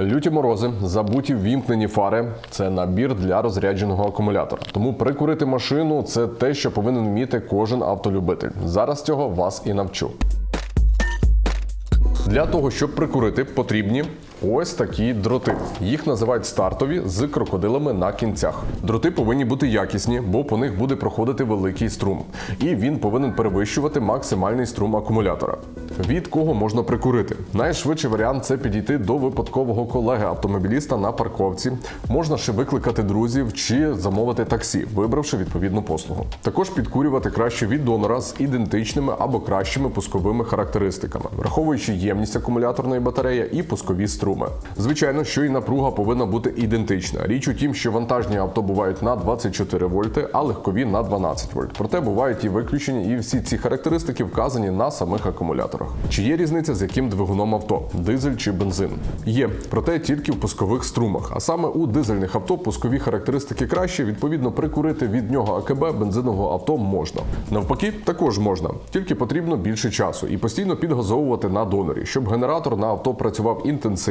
Люті морози, забуті ввімкнені фари це набір для розрядженого акумулятора. Тому прикурити машину це те, що повинен вміти кожен автолюбитель. Зараз цього вас і навчу. Для того, щоб прикурити, потрібні ось такі дроти. Їх називають стартові з крокодилами на кінцях. Дроти повинні бути якісні, бо по них буде проходити великий струм, і він повинен перевищувати максимальний струм акумулятора. Від кого можна прикурити? Найшвидший варіант це підійти до випадкового колеги автомобіліста на парковці. Можна ще викликати друзів чи замовити таксі, вибравши відповідну послугу. Також підкурювати краще від донора з ідентичними або кращими пусковими характеристиками, враховуючи ємність акумуляторної батареї і пускові струми. Звичайно, що і напруга повинна бути ідентична. Річ у тім, що вантажні авто бувають на 24 вольти, а легкові на 12 вольт. Проте бувають і виключення, і всі ці характеристики вказані на самих акумуляторах. Чи є різниця з яким двигуном авто дизель чи бензин? Є, проте тільки в пускових струмах. А саме у дизельних авто пускові характеристики кращі, відповідно, прикурити від нього АКБ бензинового авто можна. Навпаки, також можна, тільки потрібно більше часу і постійно підгазовувати на донорі, щоб генератор на авто працював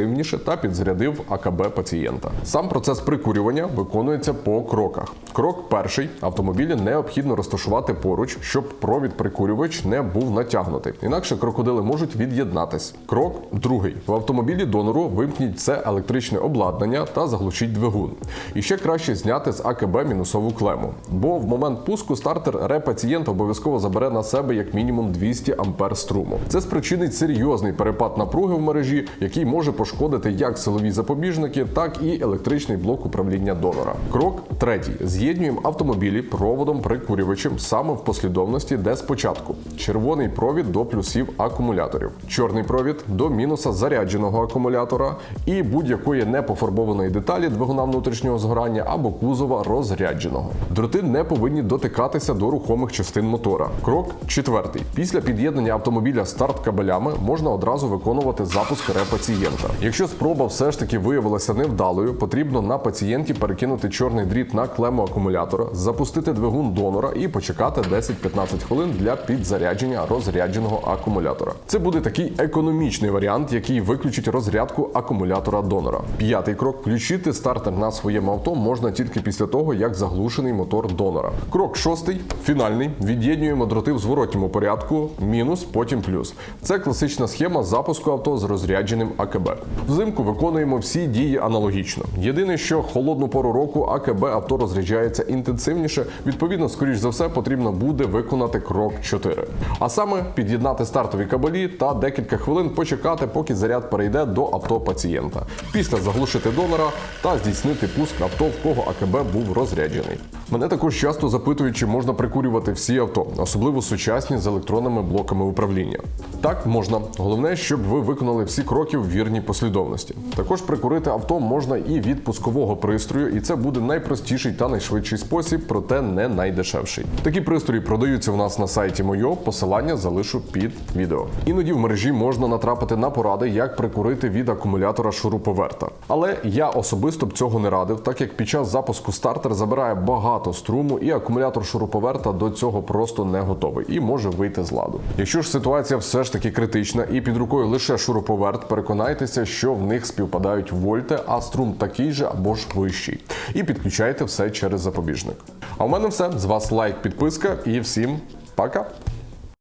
інтенсивніше та підзарядив АКБ пацієнта. Сам процес прикурювання виконується по кроках. Крок перший автомобілі необхідно розташувати поруч, щоб провід прикурювач не був натягнутий. Інакше крокодили можуть від'єднатись. Крок другий в автомобілі донору вимкніть все електричне обладнання та заглушіть двигун. І ще краще зняти з АКБ мінусову клему, бо в момент пуску стартер репацієнт обов'язково забере на себе як мінімум 200 ампер струму. Це спричинить серйозний перепад напруги в мережі, який може пошкодити як силові запобіжники, так і електричний блок управління донора. Крок третій: з'єднуємо автомобілі проводом прикурювачем саме в послідовності, де спочатку червоний провід до плюсів акумуляторів, чорний провід до мінуса зарядженого акумулятора і будь-якої непофарбованої деталі двигуна внутрішнього згорання або кузова розрядженого. Дроти не повинні дотикатися до рухомих частин мотора. Крок четвертий: після під'єднання автомобіля старт кабелями можна одразу виконувати запуск репацієнта. Якщо спроба все ж таки виявилася невдалою, потрібно на пацієнті перекинути чорний дріт на клему акумулятора, запустити двигун донора і почекати 10-15 хвилин для підзарядження розрядженого акумулятора. Це буде такий економічний варіант, який виключить розрядку акумулятора донора. П'ятий крок включити стартер на своєму авто можна тільки після того, як заглушений мотор донора. Крок шостий, фінальний. Від'єднуємо дроти в зворотньому порядку, мінус, потім плюс. Це класична схема запуску авто з розрядженим АКБ. Взимку виконуємо всі дії аналогічно. Єдине, що холодну пору року АКБ авто розряджається інтенсивніше. Відповідно, скоріш за все, потрібно буде виконати крок 4. А саме під'єднати стартові кабелі та декілька хвилин почекати, поки заряд перейде до авто пацієнта. Після заглушити донора та здійснити пуск авто, в кого АКБ був розряджений. Мене також часто запитують, чи можна прикурювати всі авто, особливо сучасні з електронними блоками управління. Так можна. Головне, щоб ви виконали всі кроки в вірній послідовності. Також прикурити авто можна і від пускового пристрою, і це буде найпростіший та найшвидший спосіб, проте не найдешевший. Такі пристрої продаються у нас на сайті Мойо. Посилання залишу під відео. Іноді в мережі можна натрапити на поради, як прикурити від акумулятора шуруповерта. Але я особисто б цього не радив, так як під час запуску стартер забирає багато струму, і акумулятор шуруповерта до цього просто не готовий і може вийти з ладу. Якщо ж ситуація все ж таки критична і під рукою лише шуруповерт, переконайтеся, що в них співпадають вольти, а струм такий же або ж вищий. І підключайте все через запобіжник. А у мене все з вас лайк, підписка і всім пока!